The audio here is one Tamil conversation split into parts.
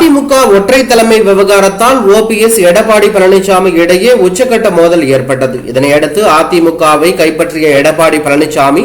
அதிமுக ஒற்றை தலைமை விவகாரத்தால் ஓபிஎஸ் எடப்பாடி பழனிசாமி இடையே உச்சக்கட்ட மோதல் ஏற்பட்டது. இதனையடுத்து அதிமுகவை கைப்பற்றிய எடப்பாடி பழனிசாமி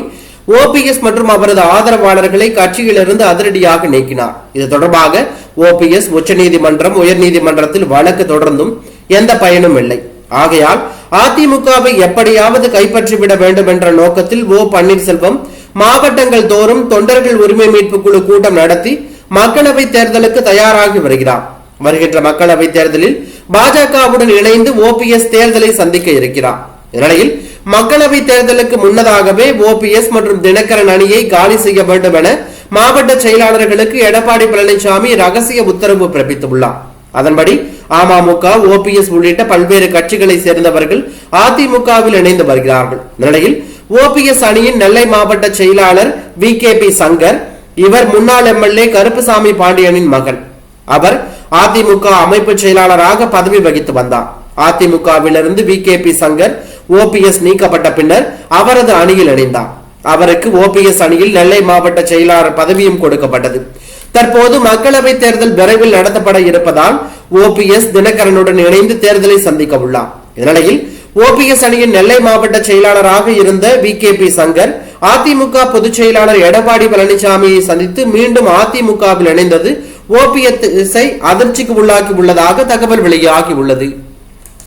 ஓபிஎஸ் மற்றும் அவரது ஆதரவாளர்களை கட்சியிலிருந்து அதிரடியாக நீக்கினார். இது தொடர்பாக ஓபிஎஸ் உச்சநீதிமன்றம் உயர்நீதிமன்றத்தில் வழக்கு தொடர்ந்தும் எந்த பயனும் இல்லை. ஆகையால் அதிமுகவை எப்படியாவது கைப்பற்றிவிட வேண்டும் என்ற நோக்கத்தில் ஓ பன்னீர்செல்வம் மாவட்டங்கள் தோறும் தொண்டர்கள் உரிமை மீட்பு குழு கூட்டம் நடத்தி மக்களவை தேர்தலுக்கு தயாராகி வருகிறார். வருகின்ற மக்களவை தேர்தலில் பாஜகவுடன் இணைந்து ஓபிஎஸ் தேர்தலை சந்திக்க இருக்கிறார். இந்நிலையில் மக்களவை தேர்தலுக்கு முன்னதாகவே ஓபிஎஸ் மற்றும் தினகரன் அணியை காலி செய்ய வேண்டும் என மாவட்ட செயலாளர்களுக்கு எடப்பாடி பழனிசாமி ரகசிய உத்தரவு பிறப்பித்துள்ளார். அதன்படி அமமுக ஓபிஎஸ் உள்ளிட்ட பல்வேறு கட்சிகளை சேர்ந்தவர்கள் அதிமுகவில் இணைந்து வருகிறார்கள். இந்நிலையில் ஓபிஎஸ் அணியின் நெல்லை மாவட்ட செயலாளர் வி கே பி சங்கர் இவர் முன்னாள் எம்எல்ஏ கருப்புசாமி பாண்டியனின் மகன். அவர் அதிமுக அமைப்பு செயலாளராக பதவி வகித்து வந்தார். அதிமுகவிலிருந்து V K P Shankar OPS நீக்கப்பட்ட பின்னர் அவரது அணியில் இணைந்தார். அவருக்கு ஓபிஎஸ் அணியில் நெல்லை மாவட்ட செயலாளர் பதவியும் கொடுக்கப்பட்டது. தற்போது மக்களவை தேர்தல் விரைவில் நடத்தப்பட இருப்பதால் ஓபிஎஸ் தினகரனுடன் இணைந்து தேர்தலை சந்திக்க உள்ளார். இந்நிலையில் ஓபிஎஸ் அணியின் நெல்லை மாவட்ட செயலாளராக இருந்த V K P Shankar AIADMK பொதுச் செயலாளர் எடப்பாடி பழனிசாமியை சந்தித்து மீண்டும் அதிமுகவில் இணைந்தது ஓபிஎஸ் அதிர்ச்சிக்கு உள்ளாக்கி உள்ளதாக தகவல் வெளியாகி உள்ளது.